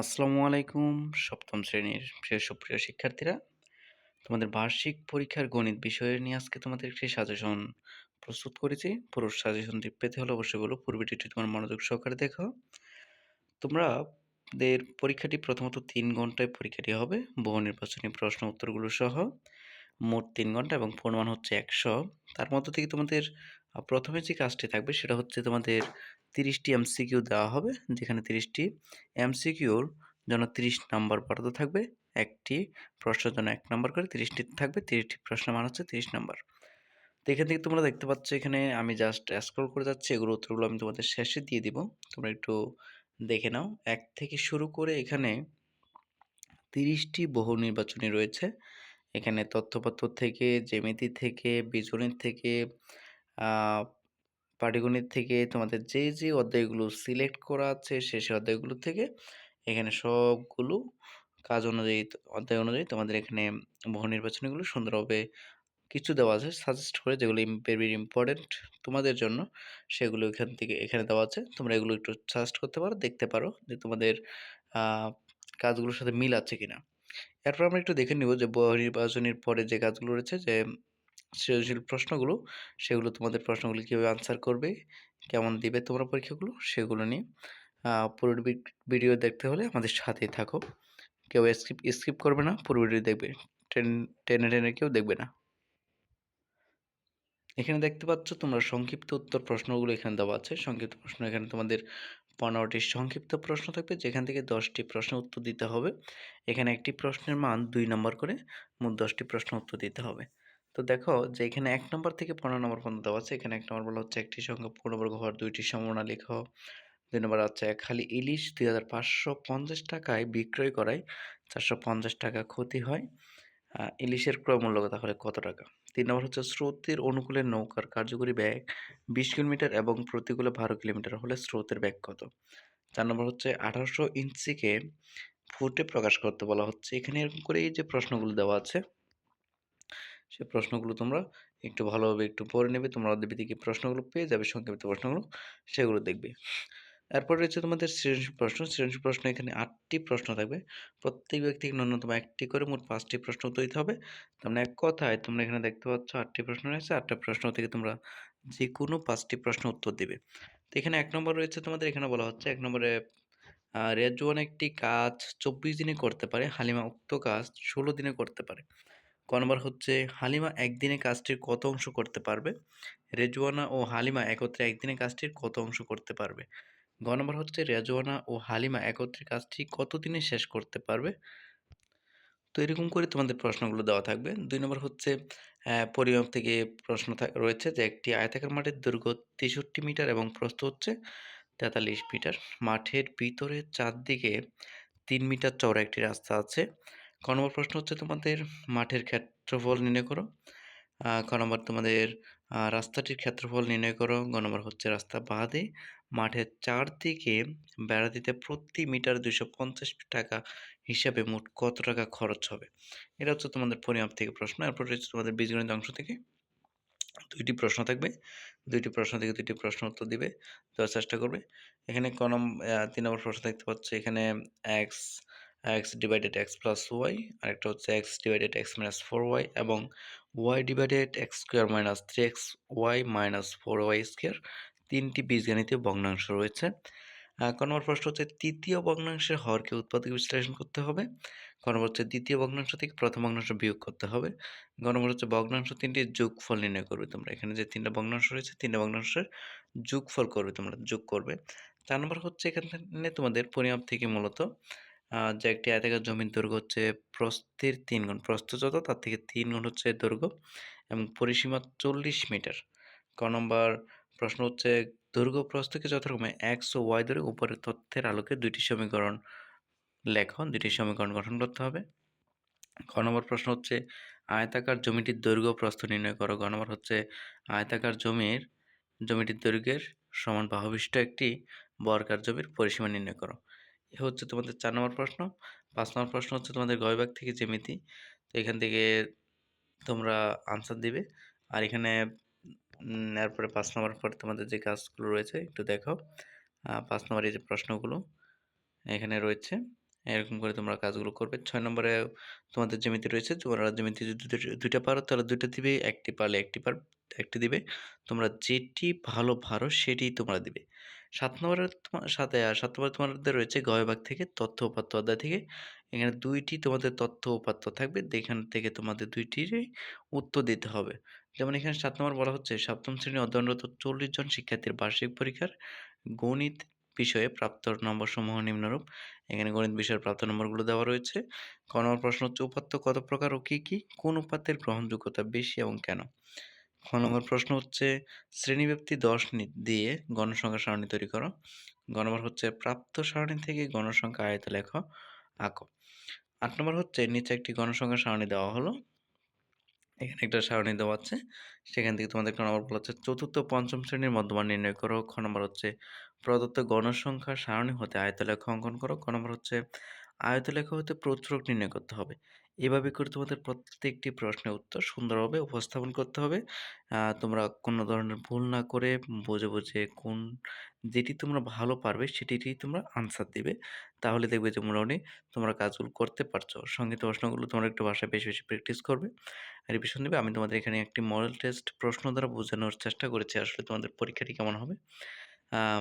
আসসালামু আলাইকুম, সপ্তম শ্রেণির প্রিয় সুপ্রিয় শিক্ষার্থীরা। তোমাদের বার্ষিক পরীক্ষার গণিত বিষয়ে নিয়ে আজকে তোমাদের একটি সাজেশন প্রস্তুত করেছি। পুরো সাজেশনটি পেতে হলে অবশ্যই বলো পূর্বটিটি তোমার মনোযোগ সহকারে দেখো। তোমরা দের পরীক্ষাটি প্রথমত তিন ঘন্টায় পরীক্ষাটি হবে, বহু নির্বাচনী প্রশ্ন উত্তরগুলো সহ। মোট তিন ঘণ্টা এবং পরিমাণ হচ্ছে একশো। তার মধ্য থেকে তোমাদের প্রথমে যে কাজটি থাকবে সেটা হচ্ছে তোমাদের তিরিশটি এমসিকিউ দেওয়া হবে, যেখানে তিরিশটি এমসিকিউর জন্য তিরিশ নাম্বার বরাদ্দ থাকবে, একটি প্রশ্নের জন্য এক নাম্বার করে তিরিশটি থাকবে, তিরিশটি প্রশ্ন মান হচ্ছে তিরিশ নাম্বার। তো এখান থেকে তোমরা দেখতে পাচ্ছ এখানে আমি জাস্ট স্ক্রল করে যাচ্ছি, এগুলো উত্তরগুলো আমি তোমাদের শেষে দিয়ে দিব। তোমরা একটু দেখে নাও। এক থেকে শুরু করে এখানে তিরিশটি বহু নির্বাচনী রয়েছে। এখানে তথ্যপত্র থেকে, জ্যামিতি থেকে বীজগণিত থেকে পাটিগণিত থেকে তোমাদের যে যে অধ্যায়গুলো সিলেক্ট করা আছে, সে সে অধ্যায়গুলো থেকে এখানে সবগুলো কাজ অনুযায়ী, অধ্যায় অনুযায়ী তোমাদের এখানে বহু নির্বাচনীগুলো সুন্দরভাবে কিছু দেওয়া আছে সাজেস্ট করে যেগুলো ভেরি ইম্পর্টেন্ট তোমাদের জন্য, সেগুলো এখান থেকে এখানে দেওয়া আছে। তোমরা এগুলো একটু সাজেস্ট করতে পারো, দেখতে পারো যে তোমাদের কাজগুলোর সাথে মিল আছে কিনা। এরপর আমরা একটু দেখে নিব যে নির্বাচনের পরে যে কাজগুলো রয়েছে, যে সৃজনশীল প্রশ্নগুলো, সেগুলো তোমাদের প্রশ্নগুলি কীভাবে আনসার করবে, কেমন দিবে তোমরা পরীক্ষাগুলো, সেগুলো নিয়ে পুরো ভিডিও দেখতে হলে আমাদের সাথেই থাকো। কেউ স্কিপ স্কিপ করবে না, পুরো ভিডিও দেখবে, টেন, টেনে টেনে কেউ দেখবে না। এখানে দেখতে পাচ্ছ তোমরা সংক্ষিপ্ত উত্তর প্রশ্নগুলো এখানে দেওয়া আছে। সংক্ষিপ্ত প্রশ্ন এখানে তোমাদের পনেরোটি সংক্ষিপ্ত প্রশ্ন থাকবে, যেখান থেকে দশটি প্রশ্ন উত্তর দিতে হবে। এখানে একটি প্রশ্নের মান দুই নম্বর করে, মোট দশটি প্রশ্ন উত্তর দিতে হবে। তো দেখো যে এখানে এক নম্বর থেকে পনেরো নম্বর পর্যন্ত দেওয়া আছে। এখানে এক নম্বর বলা হচ্ছে একটি সংখ্যা পূর্ণবর্গ হওয়ার দুইটি সম্ভাবনা লেখো। দুই নম্বর হচ্ছে খালি ইলিশ দুই হাজার পাঁচশো পঞ্চাশ টাকায় বিক্রয় করায় চারশো পঞ্চাশ টাকা ক্ষতি হয়। ইলিশের ক্রয় মূল্য তাহলে কত টাকা? তিন নম্বর হচ্ছে স্রোতের অনুকূলে নৌকার কার্যকরী ব্যাগ বিশ কিলোমিটার এবং প্রতিকূলে বারো কিলোমিটার হলে স্রোতের ব্যাগ কত? চার নম্বর হচ্ছে আঠারোশো ইঞ্চিকে ফুটে প্রকাশ করতে বলা হচ্ছে। এখানে এরকম করে এই যে প্রশ্নগুলো দেওয়া আছে। সে প্রশ্নগুলো তোমরা একটু ভালোভাবে একটু পড়ে নেবে। তোমরা অদ্যবিধিকে প্রশ্নগুলো পেয়ে যাবে, সংক্ষিপ্ত প্রশ্নগুলো, সেগুলো দেখবে। এরপর রয়েছে তোমাদের সৃজনশীল প্রশ্ন। সৃজনশীল প্রশ্ন এখানে আটটি প্রশ্ন থাকবে। প্রত্যেক ব্যক্তিকে ন্যূনতম একটি করে মোট পাঁচটি প্রশ্ন উত্তর দিতে হবে। তার মানে এক কথায় তোমরা এখানে দেখতে পাচ্ছ আটটি প্রশ্ন রয়েছে। আটটা প্রশ্ন থেকে তোমরা যে কোনো পাঁচটি প্রশ্ন উত্তর দেবে। তো এখানে এক নম্বর রয়েছে তোমাদের, এখানে বলা হচ্ছে এক নম্বরে রেজওয়ান একটি কাজ চব্বিশ দিনে করতে পারে, হালিমা উক্ত কাজ ষোলো দিনে করতে পারে। ক নম্বর হচ্ছে হালিমা একদিনে কাজটির কত অংশ করতে পারবে? রেজওয়ানা ও হালিমা একত্রে একদিনে কাজটির কত অংশ করতে পারবে? গ নম্বর হচ্ছে রেজওয়ানা ও হালিমা একত্রে কাজটি কতদিনে শেষ করতে পারবে? তো এরকম করে তোমাদের প্রশ্নগুলো দেওয়া থাকবে। দুই নম্বর হচ্ছে পরিমাপ থেকে প্রশ্ন রয়েছে যে একটি আয়তাকার মাঠের দৈর্ঘ্য তেষট্টি মিটার এবং প্রস্থ হচ্ছে তেতাল্লিশ মিটার। মাঠের ভিতরে চারদিকে তিন মিটার চওড়া একটি রাস্তা আছে। ক নম্বর প্রশ্ন হচ্ছে তোমাদের মাঠের ক্ষেত্রফল নির্ণয় করো। ক নম্বর তোমাদের রাস্তাটির ক্ষেত্রফল নির্ণয় করো। গ নম্বর হচ্ছে রাস্তা বাদে মাঠের চারদিকে বেড়া দিতে প্রতি মিটার দুশো পঞ্চাশ টাকা হিসাবে মোট কত টাকা খরচ হবে? এটা হচ্ছে তোমাদের পরিমাপ থেকে প্রশ্ন। এরপর রয়েছে তোমাদের বীজগণিত অংশ থেকে। দুইটি প্রশ্ন থাকবে। দুইটি প্রশ্ন থেকে দুইটি প্রশ্ন উত্তর দিবে, দেওয়ার চেষ্টা করবে। এখানে ক তিন নম্বর প্রশ্ন দেখতে পাচ্ছ। এখানে X X divided X plus Y আরেকটা হচ্ছে X divided X minus four Y এবং Y divided X square minus three X Y minus four Y square তিনটি বীজগণিতীয় ভগ্নাংশ রয়েছে। ক নম্বর প্রশ্ন হচ্ছে, তৃতীয় ভগ্নাংশের হরকে উৎপাদক বিশ্লেষণ করতে হবে? নম্বর হচ্ছে দ্বিতীয় ভগ্নাংশ থেকে প্রথম ভগ্নাংশ বিয়োগ করতে হবে। গ হচ্ছে, ভগ্নাংশ তিনটির যোগফল নির্ণয় করবে তোমরা। এখানে যে তিনটা ভগ্নাংশ রয়েছে, তিনটা ভগ্নাংশের যোগফল করবে তোমরা, যোগ করবে। চার নম্বর হচ্ছে, এখানে তোমাদের পরিমাপ থেকে মূলত যে একটি আয়তাকার জমির দৈর্ঘ্য হচ্ছে প্রস্থের তিন গুণ। প্রস্থ যত, তার থেকে তিন গুণ হচ্ছে দৈর্ঘ্য এবং পরিসীমা চল্লিশ মিটার। ক নম্বর প্রশ্ন হচ্ছে, দৈর্ঘ্য প্রস্থকে যথাক্রমে এক্স ও ওয়াই ধরে উপরের তথ্যের আলোকে দুইটি সমীকরণ লেখো দুইটি সমীকরণ গঠন করতে হবে। খ নম্বর প্রশ্ন হচ্ছে আয়তাকার জমিটির দৈর্ঘ্য প্রস্থ নির্ণয় করো। গ নম্বর হচ্ছে আয়তাকার জমির, জমিটির দৈর্ঘ্যের সমান বাহবিষ্ট একটি বর্গার জমির পরিসীমা নির্ণয় করো। এ হচ্ছে তোমাদের চার নম্বর প্রশ্ন পাঁচ নম্বর প্রশ্ন হচ্ছে তোমাদের গয়বাগ থেকে জ্যামিতি তো এখান থেকে তোমরা আনসার দিবে আর এখানে এরপরে পাঁচ নম্বর পরে তোমাদের যে কাজগুলো রয়েছে একটু দেখো পাঁচ নম্বর এই যে প্রশ্নগুলো এখানে রয়েছে এরকম করে তোমরা কাজগুলো করবে। ছয় নম্বরে তোমাদের জমিতে রয়েছে। তোমরা জমিতে যদি দুটো ২ টা পারো তাহলে ২ টা দিবে, একটি পারলে একটি পার একটি দিবে। তোমরা যেটি ভালো পারো সেটিই তোমরা দিবে। ৭ নম্বরে তোমার সাথে আর সাত নম্বরে তোমাদের রয়েছে গয়বাগ থেকে তথ্য উপাত্ত অধ্যায় থেকে। এখানে দুইটি তোমাদের তথ্য উপাত্ত থাকবে। এখান থেকে তোমাদের ২ টিরই উত্তর দিতে হবে। যেমন এখানে সাত নম্বর বলা হচ্ছে সপ্তম শ্রেণি অধ্যয়নরত ৪০ জন শিক্ষার্থীর বার্ষিক পরীক্ষার গণিত বিষয়ে প্রাপ্ত নম্বর সমূহ নিম্নরূপ। এখানে গণিত বিষয়ের প্রাপ্ত নম্বরগুলো দেওয়া রয়েছে। ক নম্বর প্রশ্ন হচ্ছে উপাত্ত কত প্রকার ও কী, কী? কোন উপাত্তের গ্রহণযোগ্যতা বেশি এবং কেন? খ নম্বর প্রশ্ন হচ্ছে শ্রেণীব্যাপ্তি দশ দিয়ে গণসংখ্যা সারণী তৈরি করো। গ নম্বর হচ্ছে প্রাপ্ত সারণী থেকে গণসংখ্যা আয়ত লেখ, আঁকো। আট নম্বর হচ্ছে, নিচে একটি গণসংখ্যা সারণী দেওয়া হলো। এখানে একটা সারণী দেওয়া আছে। সেখান থেকে তোমাদের ক নম্বর বলা হচ্ছে, চতুর্থ পঞ্চম শ্রেণির মধ্যমান নির্ণয় করো। খ নম্বর হচ্ছে, প্রদত্ত গণসংখ্যা সারণী হতে আয়তলেখ অঙ্কন করো। ক নম্বর হচ্ছে আয়তলেখ হতে প্রচুরক নির্ণয় করতে হবে। এভাবে করে তোমাদের প্রত্যেকটি প্রশ্নের উত্তর সুন্দরভাবে উপস্থাপন করতে হবে। তোমরা কোনো ধরনের ভুল না করে বুঝে, বুঝে কোন যেটি তোমরা ভালো পারবে সেটিটি তোমরা আনসার দিবে। তাহলে দেখবে যে মোটামুটি তোমরা কাজগুলো করতে পারছ। সংক্ষিপ্ত প্রশ্নগুলো তোমরা একটু বাসায় বেশি, বেশি প্র্যাকটিস করবে। রিভিশন দেবে আমি তোমাদের এখানে একটি মডেল টেস্ট প্রশ্ন দ্বারা বোঝানোর চেষ্টা করেছি আসলে তোমাদের পরীক্ষাটি কেমন হবে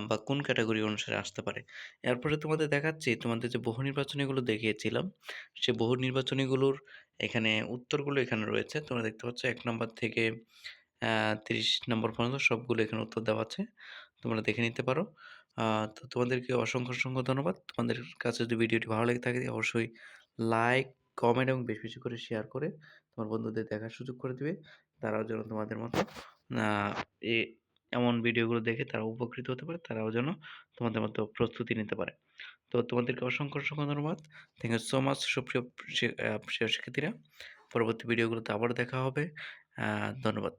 বা কোন ক্যাটাগরি অনুসারে আসতে পারে। এরপরে তোমাদের দেখাচ্ছি তোমাদের যে বহু নির্বাচনীগুলো দেখিয়েছিলাম, সে বহু নির্বাচনীগুলোর এখানে উত্তরগুলো এখানে রয়েছে। তোমরা দেখতে পাচ্ছ এক নম্বর থেকে তিরিশ নম্বর পর্যন্ত সবগুলো এখানে উত্তর দেওয়া আছে। তোমরা দেখে নিতে পারো। তো তোমাদেরকে অসংখ্য, অসংখ্য ধন্যবাদ। তোমাদের কাছে যদি ভিডিওটি ভালো লেগে থাকে অবশ্যই লাইক, কমেন্ট এবং বেশি, বেশি করে শেয়ার করে তোমার বন্ধুদের দেখার সুযোগ করে দিবে। তারাও যেন তোমাদের মতো এ এমন ভিডিওগুলো দেখে তারা উপকৃত হতে পারে। তারাও যেন তোমাদের মতো প্রস্তুতি নিতে পারে। তো তোমাদেরকে অসংখ্য, অসংখ্য ধন্যবাদ। থ্যাংক ইউ সো মাচ সুপ্রিয় শিক্ষার্থীরা। পরবর্তী ভিডিওগুলোতে আবারও দেখা হবে। ধন্যবাদ।